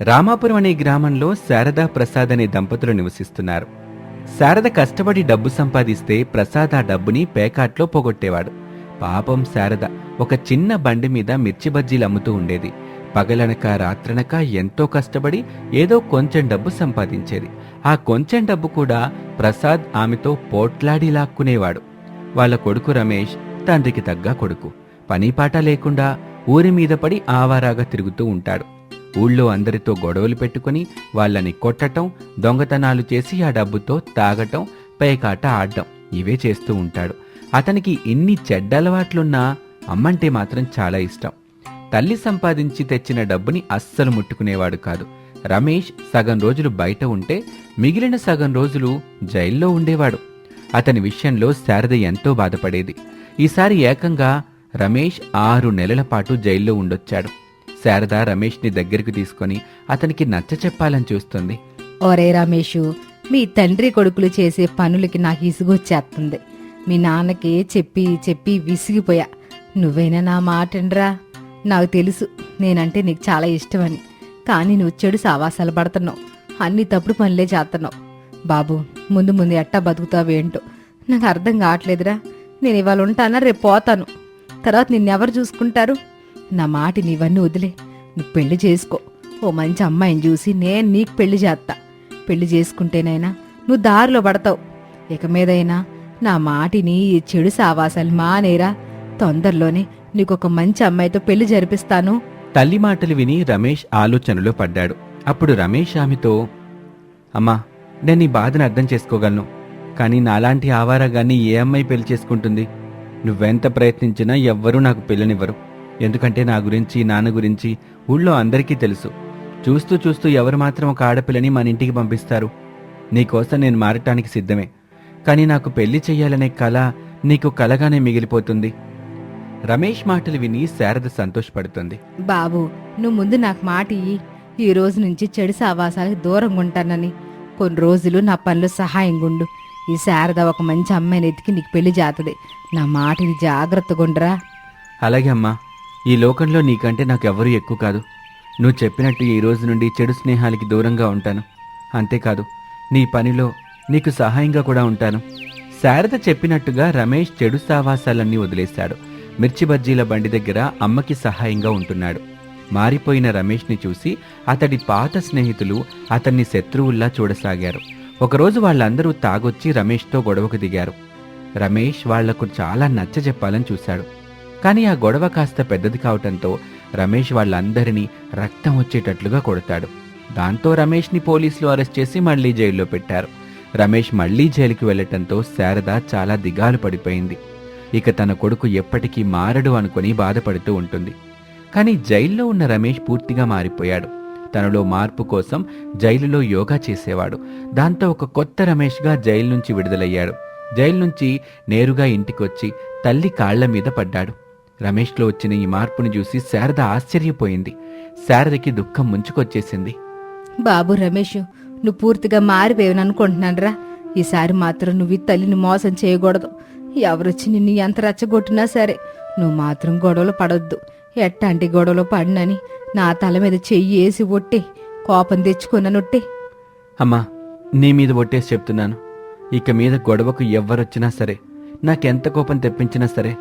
రామాపురం అనే గ్రామంలో శారదా ప్రసాద్ అనే దంపతులు నివసిస్తున్నారు. శారద కష్టపడి డబ్బు సంపాదిస్తే ప్రసాద్ ఆ డబ్బుని పేకాట్లో పోగొట్టేవాడు. పాపం శారద ఒక చిన్న బండి మీద మిర్చి బజ్జీలు అమ్ముతూ ఉండేది. పగలనక రాత్రనక ఎంతో కష్టపడి ఏదో కొంచెం డబ్బు సంపాదించేది. ఆ కొంచెం డబ్బు కూడా ప్రసాద్ ఆమెతో పోట్లాడి లాక్కునేవాడు. వాళ్ళ కొడుకు రమేష్ తండ్రికి తగ్గ కొడుకు. పనీపాట లేకుండా ఊరి మీద పడి ఆవారాగా తిరుగుతూ ఉంటాడు. ఊళ్ళో అందరితో గొడవలు పెట్టుకుని వాళ్ళని కొట్టటం దొంగతనాలు చేసి ఆ డబ్బుతో తాగటం పేకాట ఆడటం ఇవే చేస్తూ ఉంటాడు. అతనికి ఇన్ని చెడ్డలవాట్లున్నా అమ్మంటే మాత్రం చాలా ఇష్టం. తల్లి సంపాదించి తెచ్చిన డబ్బుని అస్సలు ముట్టుకునేవాడు కాదు. రమేష్ సగం రోజులు బయట ఉంటే మిగిలిన సగం రోజులు జైల్లో ఉండేవాడు. అతని విషయంలో శారద ఎంతో బాధపడేది. ఈసారి ఏకంగా రమేష్ ఆరు నెలల పాటు జైల్లో ఉండొచ్చాడు. శారద రమేష్ని దగ్గరికి తీసుకొని అతనికి నచ్చ చెప్పాలని చూస్తుంది. ఒరే రమేషు మీ తండ్రి కొడుకులు చేసే పనులకి నాకు ఇసుగొచ్చేస్తుంది మీ నాన్నకి చెప్పి చెప్పి విసిగిపోయా. నువ్వైనా నా మాటండ్రా? నాకు తెలుసు నేనంటే నీకు చాలా ఇష్టమని. కానీ నువ్వు చెడు సావాసాలు పడుతున్నావు. అన్ని తప్పుడు పనులే చేస్తున్నావు బాబు ముందు ముందు ఎట్టా బతుకుతావేంటో నాకు అర్థం కావట్లేదురా. నేను ఇవాళ ఉంటానా రేపు పోతాను. తర్వాత నిన్నెవరు చూసుకుంటారు? నా మాట నీవన్నీ వదిలే. నువ్వు పెళ్ళి చేసుకో. ఓ మంచి అమ్మాయిని చూసి నేను నీకు పెళ్ళి చేస్తా పెళ్ళి చేసుకుంటేనైనా నువ్వు దారిలో పడతావు. ఇక మీదైనా నా మాటిని ఈ చెడు సావాసాలు మానేరా. తొందరలోనే నీకొక మంచి అమ్మాయితో పెళ్ళి జరిపిస్తాను. తల్లి మాటలు విని రమేష్ ఆలోచనలో పడ్డాడు. అప్పుడు రమేష్ ఆమెతో అమ్మా నేను నీ బాధను అర్థం చేసుకోగలను. కానీ నాలాంటి ఆవారగాన్ని ఏ అమ్మాయి పెళ్ళి చేసుకుంటుంది? నువ్వెంత ప్రయత్నించినా ఎవ్వరూ నాకు పెళ్ళనివ్వరు. ఎందుకంటే నా గురించి నాన్న గురించి ఊళ్ళో అందరికీ తెలుసు. చూస్తూ చూస్తూ ఎవరు మాత్రం ఒక ఆడపిల్లని మన ఇంటికి పంపిస్తారు? నీకోసం నేను మారటానికి సిద్ధమే. కానీ నాకు పెళ్ళి చెయ్యాలనే కళ నీకు కలగానే మిగిలిపోతుంది. రమేష్ మాటలు విని శారద సంతోషపడుతుంది. బాబు నువ్వు ముందు నాకు మాట ఇయ్యి. ఈ రోజు నుంచి చెడు సావాసాలకు దూరంగా ఉంటానని. కొన్ని రోజులు నా పనిలో సహాయంగా ఉండు ఈ శారద ఒక మంచి అమ్మాయిని ఎతికి నీకు పెళ్ళి చేతది నా మాటిని జాగ్రత్తగా ఉండరా? అలాగే అమ్మా. ఈ లోకంలో నీకంటే నాకెవ్వరూ ఎక్కువ కాదు. నువ్వు చెప్పినట్టు ఈ రోజు నుండి చెడు స్నేహాలకి దూరంగా ఉంటాను. అంతేకాదు నీ పనిలో నీకు సహాయంగా కూడా ఉంటాను. శారద చెప్పినట్టుగా రమేష్ చెడు సావాసాలన్నీ వదిలేశాడు. మిర్చి బజ్జీల బండి దగ్గర అమ్మకి సహాయంగా ఉంటున్నాడు. మారిపోయిన రమేష్ని చూసి అతడి పాత స్నేహితులు అతన్ని శత్రువుల్లా చూడసాగారు. ఒకరోజు వాళ్ళందరూ తాగొచ్చి రమేష్తో గొడవకు దిగారు. రమేష్ వాళ్ళకు చాలా నచ్చ చెప్పాలని చూశాడు. కానీ ఆ గొడవ కాస్త పెద్దది కావటంతో రమేష్ వాళ్ళందరినీ రక్తం వచ్చేటట్లుగా కొడతాడు. దాంతో రమేష్ని పోలీసులు అరెస్ట్ చేసి మళ్ళీ జైల్లో పెట్టారు. రమేష్ మళ్ళీ జైలుకి వెళ్ళటంతో శారద చాలా దిగాలు పడిపోయింది. ఇక తన కొడుకు ఎప్పటికీ మారడు అనుకుని బాధపడుతూ ఉంటుంది. కానీ జైల్లో ఉన్న రమేష్ పూర్తిగా మారిపోయాడు. తనలో మార్పు కోసం జైలులో యోగా చేసేవాడు. దాంతో ఒక కొత్త రమేష్గా జైలు నుంచి విడుదలయ్యాడు. జైలు నుంచి నేరుగా ఇంటికొచ్చి తల్లి కాళ్ళ మీద పడ్డాడు. రమేష్లో వచ్చిన ఈ మార్పుని చూసి శారద ఆశ్చర్యపోయింది. శారదకి దుఃఖం ముంచుకొచ్చేసింది. బాబు రమేష్ నువ్వు పూర్తిగా మారిపోయావని అనుకుంటున్నానురా. ఈసారి మాత్రం నువ్వు తల్లిని మోసం చేయకూడదు. ఎవరొచ్చి నిన్ను ఎంత రెచ్చగొట్టినా సరే నువ్వు మాత్రం గొడవలు పడొద్దు. ఎట్టాంటి గొడవలు పడినని నా తల మీద చెయ్యి వేసి ఒట్టి కోపం తెచ్చుకున్నానొట్టి అమ్మా నీ మీద ఒట్టేసి చెప్తున్నాను. ఇక మీద గొడవకు ఎవ్వరొచ్చినా సరే నాకెంత కోపం తెప్పించినా సరే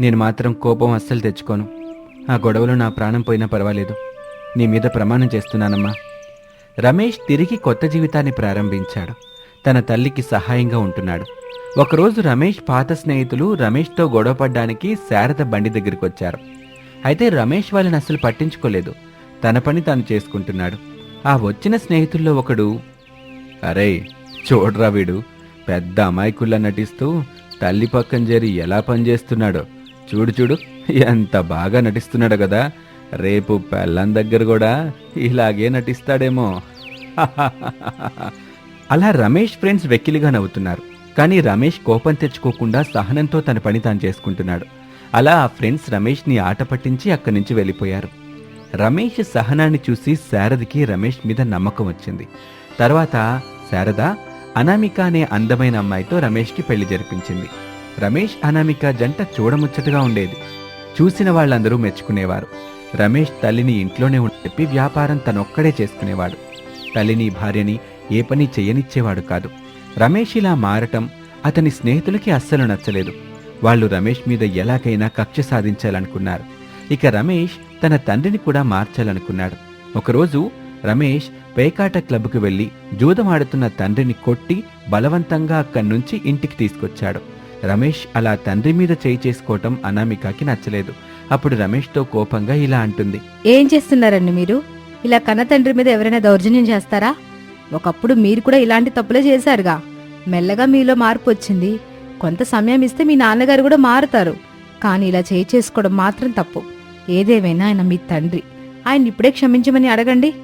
నేను మాత్రం కోపం అస్సలు తెచ్చుకోను. ఆ గొడవలో నా ప్రాణం పోయినా పర్వాలేదు. నీ మీద ప్రమాణం చేస్తున్నానమ్మా. రమేష్ తిరిగి కొత్త జీవితాన్ని ప్రారంభించాడు. తన తల్లికి సహాయంగా ఉంటున్నాడు. ఒకరోజు రమేష్ పాత స్నేహితులు రమేష్తో గొడవపడ్డానికి శారద బండి దగ్గరికి వచ్చారు. అయితే రమేష్ వాళ్ళని అసలు పట్టించుకోలేదు. తన పని తాను చేసుకుంటున్నాడు. ఆ వచ్చిన స్నేహితుల్లో ఒకడు అరే చూడరా వీడు. పెద్ద అమాయకుల్లా నటిస్తూ తల్లి పక్కన చేరి ఎలా పనిచేస్తున్నాడో. చూడు చూడు ఎంత బాగా నటిస్తున్నాడు కదా. రేపు పెళ్ళం దగ్గర కూడా ఇలాగే నటిస్తాడేమో. అలా రమేష్ ఫ్రెండ్స్ వెక్కిలిగా నవ్వుతున్నారు. కానీ రమేష్ కోపం తెచ్చుకోకుండా సహనంతో తన పని తాను చేసుకుంటున్నాడు. అలా ఆ ఫ్రెండ్స్ రమేష్ని ఆట పట్టించి అక్కడి నుంచి వెళ్ళిపోయారు. రమేష్ సహనాన్ని చూసి శారదకి రమేష్ మీద నమ్మకం వచ్చింది. తర్వాత శారద అనామిక అనే అందమైన అమ్మాయితో రమేష్కి పెళ్ళి జరిపించింది. రమేష్ అనామిక జంట చూడముచ్చటగా ఉండేది. చూసిన వాళ్ళందరూ మెచ్చుకునేవారు. రమేష్ తల్లిని ఇంట్లోనే చెప్పి వ్యాపారం తనొక్కడే చేసుకునేవాడు. తల్లిని భార్యని ఏ పని చేయనిచ్చేవాడు కాదు. రమేష్ ఇలా మారటం అతని స్నేహితులకి అస్సలు నచ్చలేదు. వాళ్ళు రమేష్ మీద ఎలాగైనా కక్ష సాధించాలనుకున్నారు. ఇక రమేష్ తన తండ్రిని కూడా మార్చాలనుకున్నాడు. ఒకరోజు రమేష్ పేకాట క్లబ్కు వెళ్ళి జూదమాడుతున్న తండ్రిని కొట్టి బలవంతంగా అక్కడి నుంచి ఇంటికి తీసుకొచ్చాడు. రమేష్ అలా తండ్రి మీద చేయి చేసుకోవటం అనామికకి నచ్చలేదు. అప్పుడు రమేష్తో కోపంగా ఇలా అంటుంది. ఏం చేస్తున్నారండి మీరు? ఇలా కన్న తండ్రి మీద ఎవరైనా దౌర్జన్యం చేస్తారా? ఒకప్పుడు మీరు కూడా ఇలాంటి తప్పులే చేశారుగా. మెల్లగా మీలో మార్పు వచ్చింది. కొంత సమయం ఇస్తే మీ నాన్నగారు కూడా మారుతారు. కానీ ఇలా చేయి చేసుకోవడం మాత్రం తప్పు. ఏదేమైనా ఆయన మీ తండ్రి. ఆయన ఇప్పుడే క్షమించమని అడగండి.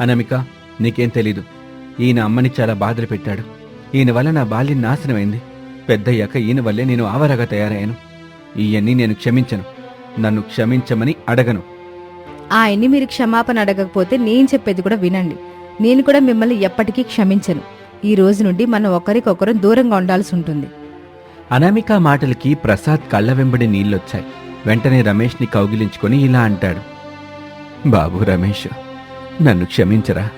అనామిక నీకేం తెలీదు. ఈయన అమ్మని చాలా బాధలు పెట్టాడు. ఈయన వల్ల నా బాల్యం నాశనమైంది. పెద్దయ్యాక ఈయన వల్లే నేను ఆవరగా తయారయ్యాను. ఈయన్ని నేను క్షమించను. నన్ను క్షమించమని అడగను. ఆయన్ని మీరు క్షమాపణ అడగకపోతే నేను చెప్పేది కూడా వినండి. నేను కూడా మిమ్మల్ని ఎప్పటికీ క్షమించను. ఈ రోజు నుండి మనం ఒకరికొకరం దూరంగా ఉండాల్సి ఉంటుంది. అనామిక మాటలకి ప్రసాద్ కళ్ళ వెంబడి నీళ్ళొచ్చాయి. వెంటనే రమేష్ని కౌగిలించుకొని ఇలా అంటాడు. బాబు రమేష్ నన్ను క్షమించరా?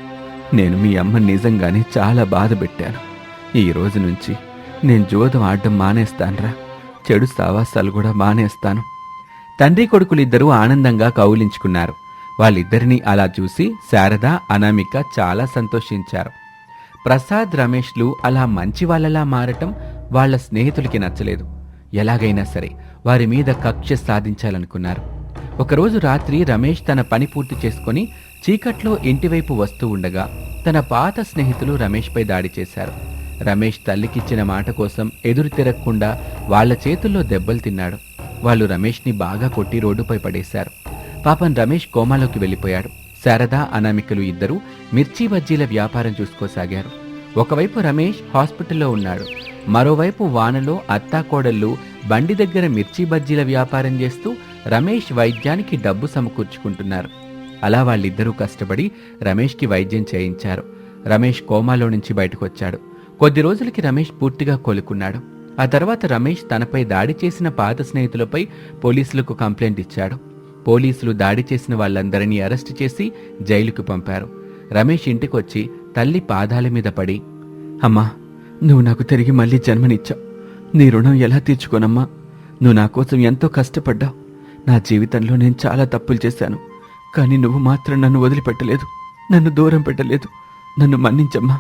నేను మీ అమ్మ నిజంగానే చాలా బాధ పెట్టాను. ఈ రోజు నుంచి నేను జోదం ఆడడం మానేస్తానురా. చెడు సావాసాలు కూడా మానేస్తాను. తండ్రి కొడుకులిద్దరూ ఆనందంగా కౌగిలించుకున్నారు. వాళ్ళిద్దరినీ అలా చూసి శారద అనామిక చాలా సంతోషించారు. ప్రసాద్ రమేష్లు అలా మంచి వాళ్ళలా మారటం వాళ్ళ స్నేహితులకి నచ్చలేదు. ఎలాగైనా సరే వారి మీద కక్ష సాధించాలనుకున్నారు. ఒకరోజు రాత్రి రమేష్ తన పని పూర్తి చేసుకుని చీకట్లో ఇంటివైపు వస్తూ ఉండగా తన పాత స్నేహితులు రమేష్పై దాడి చేశారు. రమేష్ తల్లికిచ్చిన మాట కోసం ఎదురు తిరగకుండా వాళ్ళ చేతుల్లో దెబ్బలు తిన్నాడు. వాళ్ళు రమేష్ని బాగా కొట్టి రోడ్డుపై పడేశారు. పాపం రమేష్ కోమాలోకి వెళ్ళిపోయాడు. శారద అనామికలు ఇద్దరు మిర్చి బజ్జీల వ్యాపారం చూసుకోసాగారు. ఒకవైపు రమేష్ హాస్పిటల్లో ఉన్నాడు. మరోవైపు వానలో అత్తాకోడళ్ళు బండి దగ్గర మిర్చి బజ్జీల వ్యాపారం చేస్తూ రమేష్ వైద్యానికి డబ్బు సమకూర్చుకుంటున్నారు. అలా వాళ్ళిద్దరూ కష్టపడి రమేష్కి వైద్యం చేయించారు. రమేష్ కోమాలో నుంచి బయటకొచ్చాడు. కొద్ది రోజులకి రమేష్ పూర్తిగా కోలుకున్నాడు. ఆ తర్వాత రమేష్ తనపై దాడి చేసిన పాత స్నేహితులపై పోలీసులకు కంప్లైంట్ ఇచ్చాడు. పోలీసులు దాడి చేసిన వాళ్ళందరినీ అరెస్ట్ చేసి జైలుకు పంపారు. రమేష్ ఇంటికొచ్చి తల్లి పాదాల మీద పడి అమ్మా నువ్వు నాకు తిరిగి మళ్ళీ జన్మనిచ్చావు. నీ రుణం ఎలా తీర్చుకోనమ్మా? నువ్వు నా కోసం ఎంతో కష్టపడ్డావు. నా జీవితంలో నేను చాలా తప్పులు చేశాను. కానీ నువ్వు మాత్రం నన్ను వదిలిపెట్టలేదు. నన్ను దూరం పెట్టలేదు. నన్ను మన్నించమ్మా.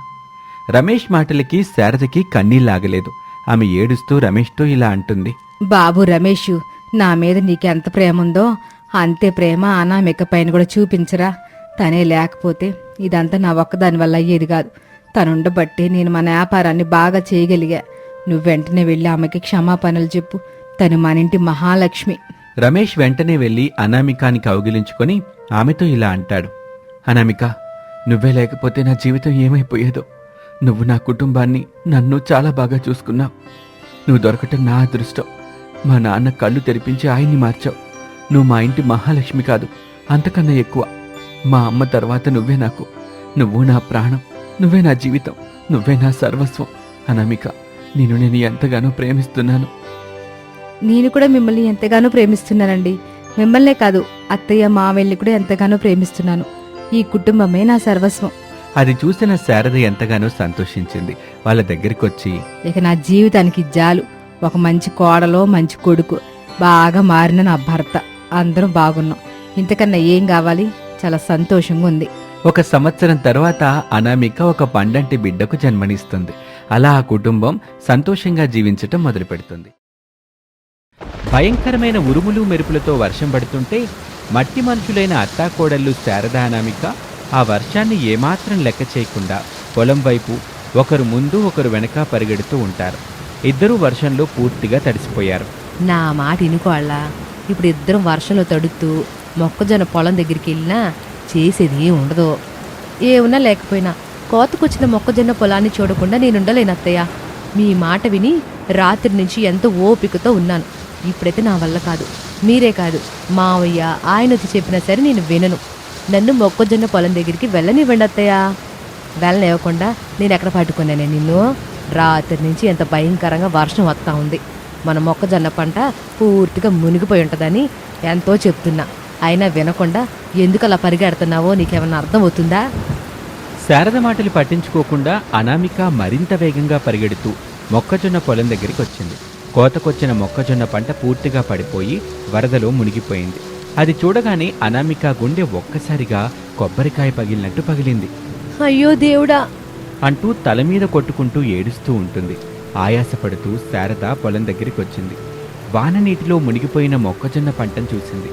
రమేష్ మాటలకి శారదకి కన్నీళ్ళాగలేదు ఆమె ఏడుస్తూ రమేష్తో ఇలా అంటుంది. బాబు రమేష్ నా మీద నీకెంత ప్రేమ ఉందో అంతే ప్రేమ అనామిక పైన కూడా చూపించరా. తనే లేకపోతే ఇదంతా నా ఒక్కదాని వల్ల అయ్యేది కాదు. తనుండబట్టే నేను మన వ్యాపారాన్ని బాగా చేయగలిగా. నువ్వు వెంటనే వెళ్ళి ఆమెకి క్షమాపణలు చెప్పు. తను మన ఇంటి మహాలక్ష్మి. రమేష్ వెంటనే వెళ్ళి అనామికాని కౌగిలించుకొని ఆమెతో ఇలా అంటాడు. అనామిక నువ్వే లేకపోతే నా జీవితం ఏమైపోయేదో. నువ్వు నా కుటుంబాన్ని నన్ను చాలా బాగా చూసుకున్నావు. నువ్వు దొరకటం నా అదృష్టం. మా నాన్న కళ్ళు తెరిపించి ఆయన్ని మార్చావు. నువ్వు మా ఇంటి మహాలక్ష్మి కాదు అంతకన్నా ఎక్కువ. మా అమ్మ తర్వాత నువ్వే నాకు. నువ్వు నా ప్రాణం నువ్వే నా జీవితం నువ్వే నా సర్వస్వం. అనామిక నేను నేను ఎంతగానో ప్రేమిస్తున్నాను. నేను కూడా మిమ్మల్ని ఎంతగానో ప్రేమిస్తున్నానండి. మిమ్మల్నే కాదు అత్తయ్య మావెల్ని కూడా ఎంతగానో ప్రేమిస్తున్నాను. ఈ కుటుంబమే నా సర్వస్వం. అది చూసిన శారద ఎంతగానో సంతోషించింది. వాళ్ళ దగ్గరికొచ్చి ఇక నా జీవితానికి జాలు. ఒక మంచి కోడలో మంచి కొడుకు. బాగా మారిన నా భర్త. అందరం బాగున్నాం. ఇంతకన్నా ఏం కావాలి? చాలా సంతోషంగా ఉంది. ఒక సంవత్సరం తర్వాత అనామిక ఒక పండంటి బిడ్డకు జన్మనిస్తుంది. అలా ఆ కుటుంబం సంతోషంగా జీవించటం మొదలుపెడుతుంది. భయంకరమైన ఉరుములు మెరుపులతో వర్షం పడుతుంటే మట్టి మనుషులైన అత్తాకోడళ్ళు శారద అనామిక ఆ వర్షాన్ని ఏమాత్రం లెక్క చేయకుండా పొలం వైపు ఒకరు ముందు ఒకరు వెనక పరిగెడుతూ ఉంటారు. ఇద్దరూ వర్షంలో పూర్తిగా తడిసిపోయారు. నా మాట ఇనుకోళ్ళ ఇప్పుడు ఇద్దరం వర్షంలో తడుతూ మొక్కజొన్న పొలం దగ్గరికి వెళ్ళినా చేసేది ఏం ఉండదు. ఏమున్నా లేకపోయినా కోతకొచ్చిన మొక్కజొన్న పొలాన్ని చూడకుండా నేను ఉండలేను అత్తయ్య. మీ మాట విని రాత్రి నుంచి ఎంతో ఓపికతో ఉన్నాను. ఇప్పుడైతే నా వల్ల కాదు. మీరే కాదు. మావయ్య ఆయన వచ్చి చెప్పినా సరే నేను వినను. నన్ను మొక్కజొన్న పొలం దగ్గరికి వెళ్ళనివ్వండి అత్తయ్యా. వెళ్ళనివ్వకుండా నేను ఎక్కడ పట్టుకున్నానే నిన్ను? రాత్రి నుంచి ఎంత భయంకరంగా వర్షం వస్తూ ఉంది. మన మొక్కజొన్న పంట పూర్తిగా మునిగిపోయి ఉంటుందని ఎంతో చెప్తున్నా. అయినా వినకుండా ఎందుకు అలా పరిగెడుతున్నావో నీకేమన్నా అర్థమవుతుందా శారద మాటలు పట్టించుకోకుండా అనామిక మరింత వేగంగా పరిగెడుతూ మొక్కజొన్న పొలం దగ్గరికి వచ్చింది. కోతకొచ్చిన మొక్కజొన్న పంట పూర్తిగా పడిపోయి వరదలో మునిగిపోయింది. అది చూడగానే అనామిక గుండె ఒక్కసారిగా కొబ్బరికాయ పగిలినట్టు పగిలింది. అయ్యో దేవుడా! అంటూ తల మీద కొట్టుకుంటూ ఏడుస్తూ ఉంటుంది. ఆయాసపడుతూ శారద పొలం దగ్గరికి వచ్చింది వాన నీటిలో మునిగిపోయిన మొక్కజొన్న పంటను చూసింది.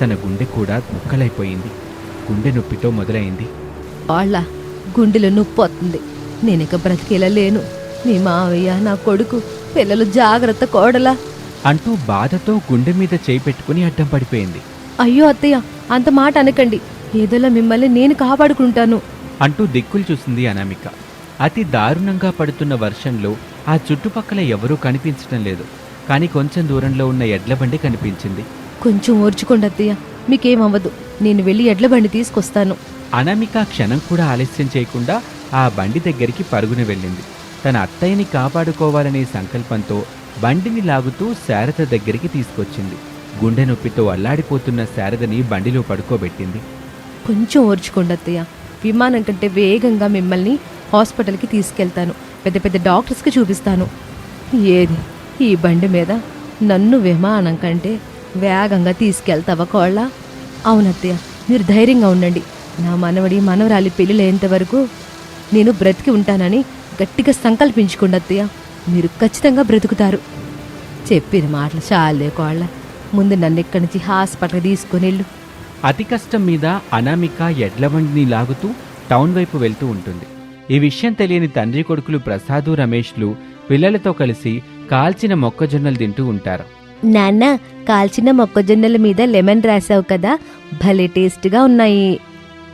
తన గుండె కూడా ముక్కలైపోయింది. గుండె నొప్పితో మొదలైంది. వాళ్ళ గుండెలో నొప్పి వస్తుంది. నేను ఇక బ్రతికేలా లేను. మీ మావయ్య నా కొడుకు పిల్లలు జాగ్రత్త కోడలా. అంటూ బాధతో గుండె మీద చేయి పెట్టుకుని అడ్డం పడిపోయింది. అయ్యో అత్తయ్య అంత మాట అనకండి. ఏదోలా మిమ్మల్ని నేను కాపాడుకుంటాను. అంటూ దిక్కులు చూసింది అనామిక. అతి దారుణంగా పడుతున్న వర్షంలో ఆ చుట్టుపక్కల ఎవరూ కనిపించడం లేదు. కానీ కొంచెం దూరంలో ఉన్న ఎడ్ల బండి కనిపించింది. కొంచెం ఓర్చుకోండి అత్తయ్య మీకేమవ్వదు నేను వెళ్ళి ఎడ్ల బండి తీసుకొస్తాను. అనామిక క్షణం కూడా ఆలస్యం చేయకుండా ఆ బండి దగ్గరికి పరుగున వెళ్ళింది. తన అత్తయ్యని కాపాడుకోవాలనే సంకల్పంతో బండిని లాగుతూ శారద దగ్గరికి తీసుకొచ్చింది. గుండె నొప్పితో అల్లాడిపోతున్న శారదని బండిలో పడుకోబెట్టింది. కొంచెం ఓర్చుకోండి అత్తయ్య. విమానం కంటే వేగంగా మిమ్మల్ని హాస్పిటల్కి తీసుకెళ్తాను. పెద్ద పెద్ద డాక్టర్స్కి చూపిస్తాను. ఏది? ఈ బండి మీద నన్ను విమానం కంటే వేగంగా తీసుకెళ్తావా కోళ్ళ? అవునత్తయ్య మీరు ధైర్యంగా ఉండండి. నా మనవడి మనవరాలి పెళ్ళిలేంత వరకు నేను బ్రతికి ఉంటానని గట్టిగా సంకల్పించుకోండి అత్తయ్య. మీరు ఖచ్చితంగా బ్రతుకుతారు. చెప్పిన మాటలు చాలే కోళ్ళ. ముందు నన్ను ఇక్కడి నుంచి హాస్పిటల్ తీసుకొని వెళ్ళు. అతి కష్టం మీద అనామిక ఎడ్ల బండిని లాగుతూ టౌన్ వైపు వెళ్తూ ఉంటుంది. ఈ విషయం తెలియని తండ్రి కొడుకులు ప్రసాదు రమేష్లు పిల్లలతో కలిసి కాల్చిన మొక్కజొన్నలు తింటూ ఉంటారు. నాన్న కాల్చిన మొక్కజొన్నల మీద లెమన్ రాసావు కదా భలే టేస్ట్గా ఉన్నాయి.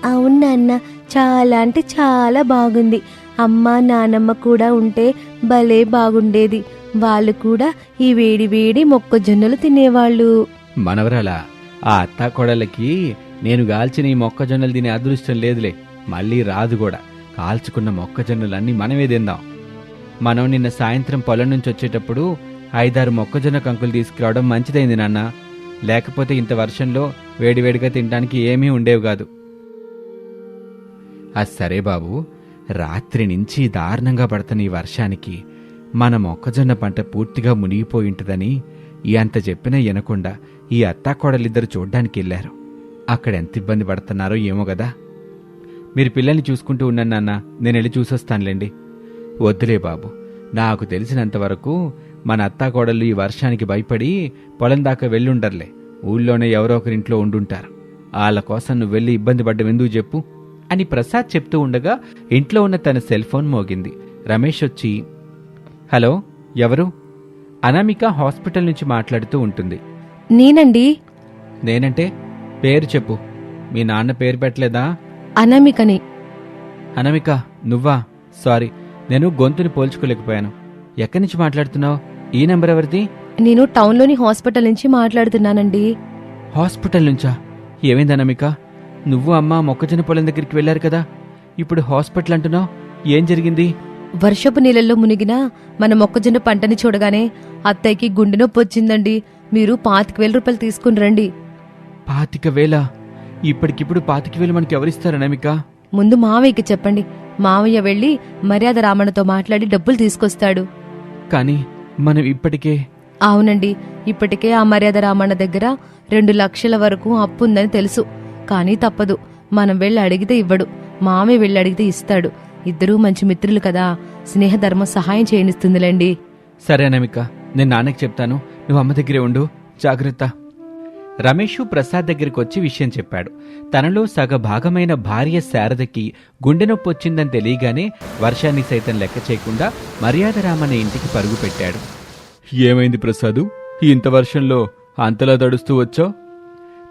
అవును నాన్న చాలా అంటే చాలా బాగుంది. అమ్మ నానమ్మ కూడా ఉంటే భలే బాగుండేది. వాళ్ళు కూడా ఈ వేడి వేడి మొక్కజొన్నలు తినేవాళ్ళు. మనవరాలా ఆ అత్త కొడలకి నేను గాల్చిన ఈ మొక్కజొన్నలు తినే అదృష్టం లేదులే. మళ్ళీ రాదు కూడా. కాల్చుకున్న మొక్కజొన్నలన్నీ మనమే తిందాం. మనం నిన్న సాయంత్రం పొలం నుంచి వచ్చేటప్పుడు ఐదారు మొక్కజొన్న కంకులు తీసుకురావడం మంచిదైంది నాన్న. లేకపోతే ఇంత వర్షంలో వేడివేడిగా తినడానికి ఏమీ ఉండేవి కాదు. అది సరే బాబు రాత్రి నుంచి దారుణంగా పడుతున్న ఈ వర్షానికి మన మొక్కజొన్న పంట పూర్తిగా మునిగిపోయి ఉంటుందని అంత చెప్పినా వినకుండా ఈ అత్తాకోడలిద్దరు చూడ్డానికి వెళ్ళారు. అక్కడ ఎంత ఇబ్బంది పడుతున్నారో ఏమో కదా మీరు పిల్లల్ని చూసుకుంటూ ఉన్నాను నాన్న నేను వెళ్ళి చూసొస్తానులేండి. వద్దులే బాబు నాకు తెలిసినంత వరకు మన అత్తాకోడళ్ళు ఈ వర్షానికి భయపడి పొలం దాకా వెళ్ళుండర్లే. ఊళ్ళోనే ఎవరో ఒకరింట్లో ఉండుంటారు. వాళ్ళ కోసం నువ్వు వెళ్ళి ఇబ్బంది పడ్డం ఎందుకు చెప్పు? అని ప్రసాద్ చెప్తూ ఉండగా ఇంట్లో ఉన్న తన సెల్ ఫోన్ మోగింది. రమేష్ వచ్చి హలో ఎవరు? అనామిక హాస్పిటల్ నుంచి మాట్లాడుతూ ఉంటుంది. నేనండి. నేనంటే పేరు చెప్పు. మీ నాన్న పేరు పెట్టలేదా? అనామికని. అనామిక నువ్వా? సారీ నేను గొంతుని పోల్చుకోలేకపోయాను. ఎక్కడి నుంచి మాట్లాడుతున్నావు? ఈ నెంబర్ ఎవరిది? నేను టౌన్లోని హాస్పిటల్ నుంచి మాట్లాడుతున్నానండి. హాస్పిటల్ నుంచా? ఏమైంది అనామిక? నువ్వు అమ్మ మొక్కజొన్న పొలం దగ్గరికి వెళ్ళారు కదా. ఇప్పుడు హాస్పిటల్ అంటున్నావు? ఏం జరిగింది? వర్షపు నీళ్ళల్లో మునిగిన మన మొక్కజొన్న పంటని చూడగానే అత్తయ్యకి గుండె నొప్పి వచ్చిందండి. మీరు పాతిక వేల రూపాయలు తీసుకుని రండి. పాతిక వేల? ఇప్పటికిప్పుడు పాతిక వేలు మనకి ఎవరిస్తారు అనామిక? ముందు మావయ్యకి చెప్పండి. మావయ్య వెళ్ళి మర్యాద రామన్నతో మాట్లాడి డబ్బులు తీసుకొస్తాడు. కానీ మనం ఇప్పటికే? అవునండి. ఇప్పటికే ఆ మర్యాద రామన్న దగ్గర రెండు లక్షల వరకు అప్పు ఉందని తెలుసు. కానీ తప్పదు. మనం వెళ్ళి అడిగితే ఇవ్వడు. మామయ్య వెళ్ళి అడిగితే ఇస్తాడు. ఇద్దరూ మంచి మిత్రులు కదా. స్నేహధర్మం సహాయం చేయనిస్తుందిలేండి. సరే అనామిక నేను నాన్నకి చెప్తాను. నువ్వు అమ్మ దగ్గరే ఉండు. జాగ్రత్త. రమేషు ప్రసాద్ దగ్గరికి వచ్చి విషయం చెప్పాడు. తనలో సగ భాగమైన భార్య శారదకి గుండె నొప్పి వచ్చిందని తెలియగానే వర్షాన్ని సైతం లెక్క చేయకుండా మర్యాద రామన్న ఇంటికి పరుగు పెట్టాడు. ఏమైంది ప్రసాదు? ఇంత వర్షంలో అంతలా తడుస్తూ వచ్చావు?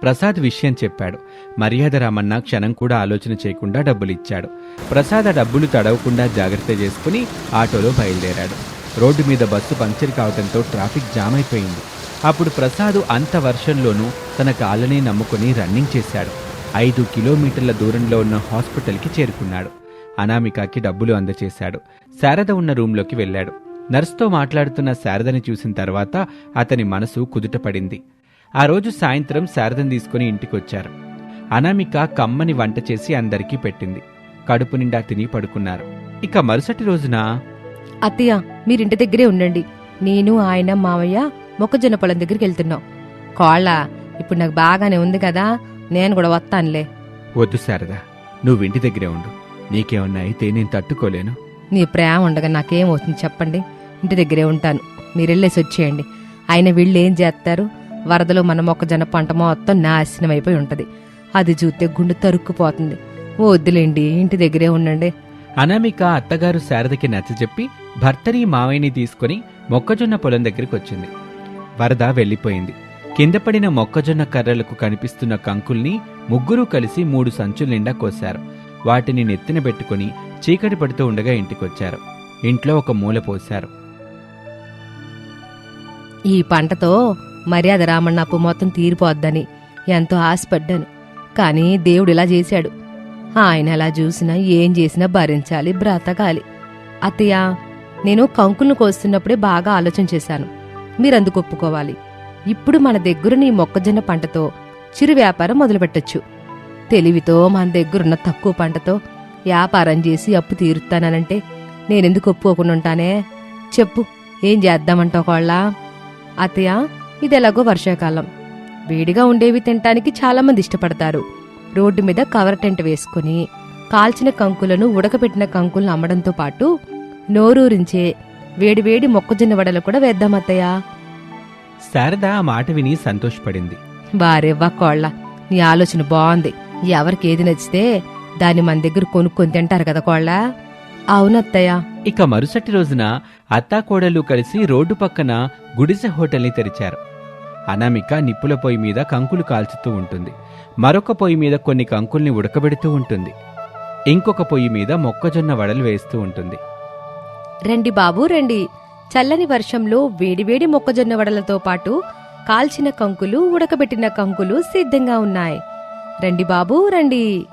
ప్రసాద్ విషయం చెప్పాడు. మర్యాదరామన్న క్షణం కూడా ఆలోచన చేయకుండా డబ్బులిచ్చాడు. ప్రసాద్ ఆ డబ్బులు తడవకుండా జాగ్రత్త చేసుకుని ఆటోలో బయలుదేరాడు. రోడ్డు మీద బస్సు పంక్చర్ కావడంతో ట్రాఫిక్ జామ్ అయిపోయింది. అప్పుడు ప్రసాద్ అంత వర్షంలోనూ తన కాళ్ళని నమ్ముకుని రన్నింగ్ చేశాడు. ఐదు కిలోమీటర్ల దూరంలో ఉన్న హాస్పిటల్కి చేరుకున్నాడు. అనామికాకి డబ్బులు అందచేశాడు. శారద ఉన్న రూంలోకి వెళ్ళాడు. నర్సుతో మాట్లాడుతున్న శారదని చూసిన తర్వాత అతని మనసు కుదుటపడింది. ఆ రోజు సాయంత్రం శారదం తీసుకుని ఇంటికొచ్చారు. అనామిక కమ్మని వంట చేసి అందరికీ పెట్టింది. కడుపు నిండా తిని పడుకున్నారు. ఇక మరుసటి రోజున అత్తయ్య మీరింటి దగ్గరే ఉండండి. నేను ఆయన మావయ్య మొక్కజొన్న పొలం దగ్గరికి వెళ్తున్నాం. కోళ్ళ ఇప్పుడు నాకు బాగానే ఉంది కదా నేను కూడా వస్తానులే. వద్దు శారదా నువ్వు ఇంటి దగ్గరే ఉండు. నీకేమన్నా అయితే నేను తట్టుకోలేను. నీ ప్రేమ ఉండగా నాకేమవుతుంది చెప్పండి. ఇంటి దగ్గరే ఉంటాను. మీరు వెళ్ళేసి వచ్చేయండి. ఆయన వీళ్ళు ఏం చేస్తారు? వరదలో మన మొక్కజొన్న పంట మొత్తం నాశనం అయిపోయి ఉంటది. అది చూస్తే గుండె తరుక్కుపోతుంది. వద్దులేండి ఇంటి దగ్గరే ఉండండి. అనామిక అత్తగారు శారదకి నచ్చజెప్పి భర్తని మావయ్యని తీసుకుని మొక్కజొన్న పొలం దగ్గరికి వచ్చింది. వరద వెళ్ళిపోయింది. కింద పడిన మొక్కజొన్న కర్రలకు కనిపిస్తున్న కంకుల్ని ముగ్గురూ కలిసి మూడు సంచుల నిండా కోశారు. వాటిని నెత్తిన పెట్టుకుని చీకటి పడుతూ ఉండగా ఇంటికొచ్చారు. ఇంట్లో ఒక మూల పోశారు. ఈ పంటతో మర్యాద రామన్న అప్పు మొత్తం తీరిపోద్దని ఎంతో ఆశపడ్డాను. కానీ దేవుడు ఇలా చేశాడు. ఆయన ఎలా చూసినా ఏం చేసినా భరించాలి బ్రతకాలి. అత్తయ్య నేను కంకులను కోస్తున్నప్పుడే బాగా ఆలోచన చేశాను. మీరందుకు ఒప్పుకోవాలి? ఇప్పుడు మన దగ్గరున్న ఈ మొక్కజొన్న పంటతో చిరు వ్యాపారం మొదలుపెట్టొచ్చు. తెలివితో మన దగ్గరున్న తక్కువ పంటతో వ్యాపారం చేసి అప్పు తీరుస్తానంటే నేనెందుకు ఒప్పుకోకుండా ఉంటానే? చెప్పు ఏం చేద్దామంటావు కోళ్ళ? అత్తయ్య ఇది ఎలాగో వర్షాకాలం. వేడిగా ఉండేవి తినటానికి చాలా మంది ఇష్టపడతారు. రోడ్డు మీద కవర్ టెంట్ వేసుకుని కాల్చిన కంకులను ఉడకబెట్టిన కంకులను అమ్మడంతో పాటు నోరూరించే వేడివేడి మొక్కజొన్న వడలు కూడా వేద్దాం అత్తయ్య. శారద ఆ మాట విని సంతోషపడింది. బారేవ్వా కోళ్ళ నీ ఆలోచన బాగుంది ఎవరికి ఏది నచ్చితే దాన్ని మన దగ్గర కొనుక్కొని తింటారు కదా కోళ్ళ? అవునత్తయ్య ఇక మరుసటి రోజున అత్తాకోడలు కలిసి రోడ్డు పక్కన గుడిసె హోటల్ని తెరిచారు. అనామిక నిప్పుల పొయ్యి మీద కంకులు కాల్చుతూ ఉంటుంది. మరొక పొయ్యి మీద కొన్ని కంకుల్ని ఉడకబెడుతూ ఉంటుంది. ఇంకొక పొయ్యి మీద మొక్కజొన్న వడలు వేస్తూ ఉంటుంది. రండి బాబు రండి. చల్లని వర్షంలో వేడివేడి మొక్కజొన్న వడలతో పాటు కాల్చిన కంకులు ఉడకబెట్టిన కంకులు సిద్ధంగా ఉన్నాయి. రండి బాబు రండి.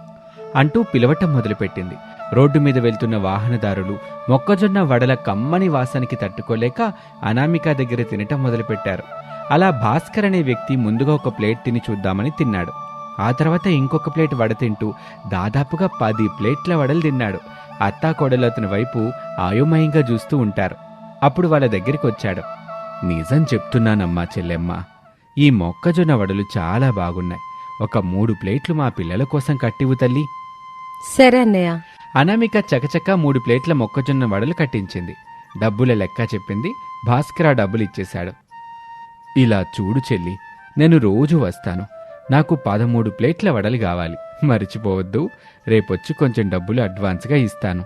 అంటూ పిలవటం మొదలుపెట్టింది. రోడ్డు మీద వెళ్తున్న వాహనదారులు మొక్కజొన్న వడల కమ్మని వాసనకి తట్టుకోలేక అనామిక దగ్గర తినటం మొదలుపెట్టారు. అలా భాస్కర్ అనే వ్యక్తి ముందుగా ఒక ప్లేట్ తిని చూద్దామని తిన్నాడు. ఆ తర్వాత ఇంకొక ప్లేట్ వడ తింటూ దాదాపుగా పది ప్లేట్ల వడలు తిన్నాడు. అత్తా కోడలు అతని వైపు ఆయోమయంగా చూస్తూ ఉంటారు. అప్పుడు వాళ్ళ దగ్గరికి వచ్చాడు. నిజం చెప్తున్నానమ్మా చెల్లెమ్మ. ఈ మొక్కజొన్న వడలు చాలా బాగున్నాయి. ఒక మూడు ప్లేట్లు మా పిల్లల కోసం కట్టివు తల్లి. సరే అన్నయ్య. అనామిక చకచక మూడు ప్లేట్ల మొక్కజొన్న వడలు కట్టించింది. డబ్బుల లెక్క చెప్పింది. భాస్కర్ ఆ డబ్బులు ఇచ్చేశాడు. ఇలా చూడు చెల్లి నేను రోజు వస్తాను. నాకు పదమూడు ప్లేట్ల వడలు కావాలి. మర్చిపోవద్దు. రేపొచ్చి కొంచెం డబ్బులు అడ్వాన్స్గా ఇస్తాను.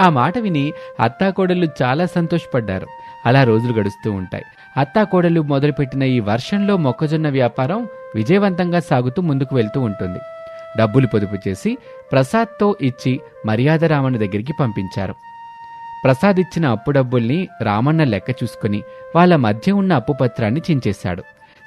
ఆ మాట విని అత్తాకోడళ్ళు చాలా సంతోషపడ్డారు. అలా రోజులు గడుస్తూ ఉంటాయి. అత్తాకోడళ్ళు మొదలుపెట్టిన ఈ వర్షంలో మొక్కజొన్న వ్యాపారం విజయవంతంగా సాగుతూ ముందుకు వెళ్తూ ఉంటుంది. డబ్బులు పొదుపు చేసి ప్రసాద్తో ఇచ్చి మర్యాదరామన్ దగ్గరికి పంపించారు. ప్రసాద్ ఇచ్చిన అప్పు డబ్బుల్ని రామన్న లెక్క చూసుకుని వాళ్ళ మధ్య ఉన్న అప్పు పత్రాన్ని చించేశాడు.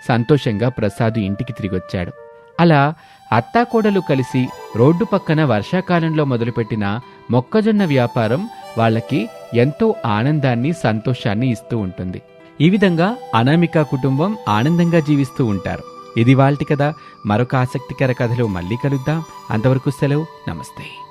సంతోషంగా ప్రసాద్ ఇంటికి తిరిగొచ్చాడు. అలా అత్తాకోడలు కలిసి రోడ్డు పక్కన వర్షాకాలంలో మొదలుపెట్టిన మొక్కజొన్న వ్యాపారం వాళ్ళకి ఎంతో ఆనందాన్ని సంతోషాన్ని ఇస్తూ ఉంటుంది. ఈ విధంగా అనామిక కుటుంబం ఆనందంగా జీవిస్తూ ఉంటారు. ఇది వాళ్ళటి కదా మరొక ఆసక్తికర కథలో మళ్ళీ కలుద్దాం. అంతవరకు సెలవు. నమస్తే.